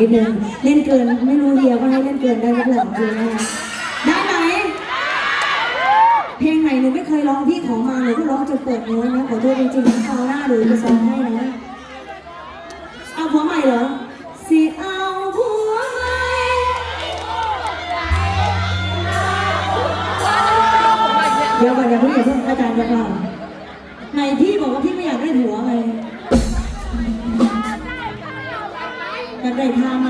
นิดนึงเล่นเกินไม่รู้เฮียว่าให้เล่นเกินได้หรือเปล่าคือนะได้ไหมเพลงไหนหนูไม่เคยร้องพี่ขอมาหนูก็ร้องจนเปิดเนื้อนะขอโทษจริงๆคราวหน้าหนูจะซ้อมให้นะเอาหัวใหม่เหรอ ก็ได้ทาไหม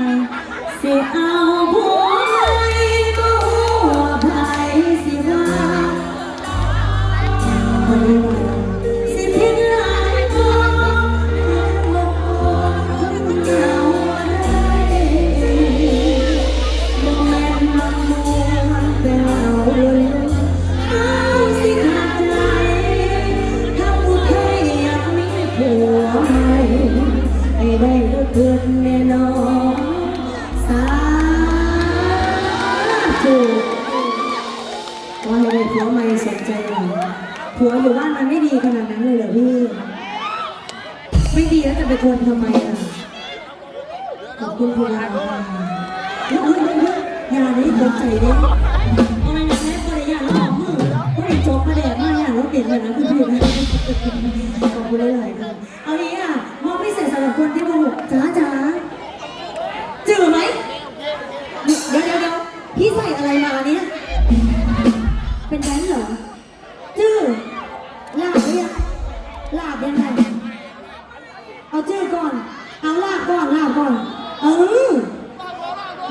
สิเอาผัวไได้ก็เกิดแน่นอนสาธุว่าให้ได้ผัวใหม่สนใจหน่อยผัวอยู่บ้านมันไม่ดีขนาดนั้นเลยเหรอพี่ ไม่ดีแล้วจะไปทนทำไมล่ะขอบคุณคุณลาเฮ้ยเฮ้ยเฮ้ยเฮ้ยอย่าได้ตกใจดิเอาไม่งั้นแม่ปริยาแล้วออกมือผู้ใดโจกกระแดกมากอย่างรถเปลี่ยนเลยนะคุณพี่ขอบคุณหลายๆค่ะเอางี้อะมอบพิเศษสำหรับคนที่โมโห จ๋าจ๋าจืดไหมเดี๋ยวเดี๋ยวเดี๋ยวพี่ใส่อะไรมาเนี่ยเป็นแบนเหรอจืดลาบหรือยังลาบยังไงเอาชื่อก่อน เอาลาบก่อนลาบก่อน เออ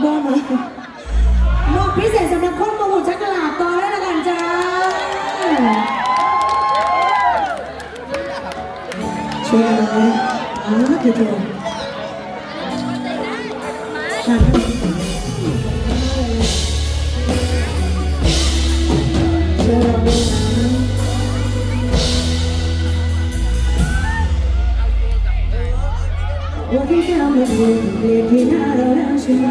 บอกมบอกพิเศษสำหรับคนประมูลชักลาบก่อนแล้วละกันจ้าช่วยกันเลยอ๋อเดี๋ยวเดี๋ย วค่ะช่เราด้วยนะว่าที่เธอไม่เปลี่ยนเปลี่ยนที่หน้าเราแล้วใช่ไหม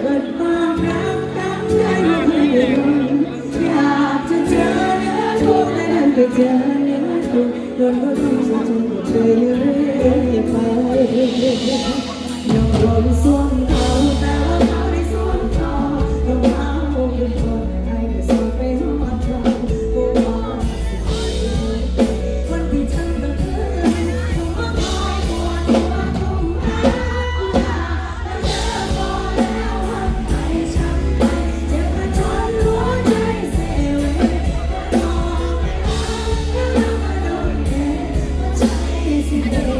เปิดความรักตั้งใจมาเพื่ออยากจะเจอเนื้อคู่และเดินไปเจอเนื้อคู่โดนก็ต้องจะจนเคยเรื่อยไป ม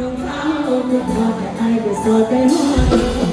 น้องสาวลูกพ่อแต่ไอ้ก็สอดไปหัอ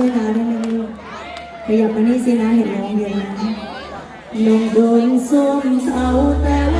ช่วยน้าด้วยนะลูกขยับมานี่สินะเห็นน้องเยอะนะน้องโดนส้มเขาแต่ว่า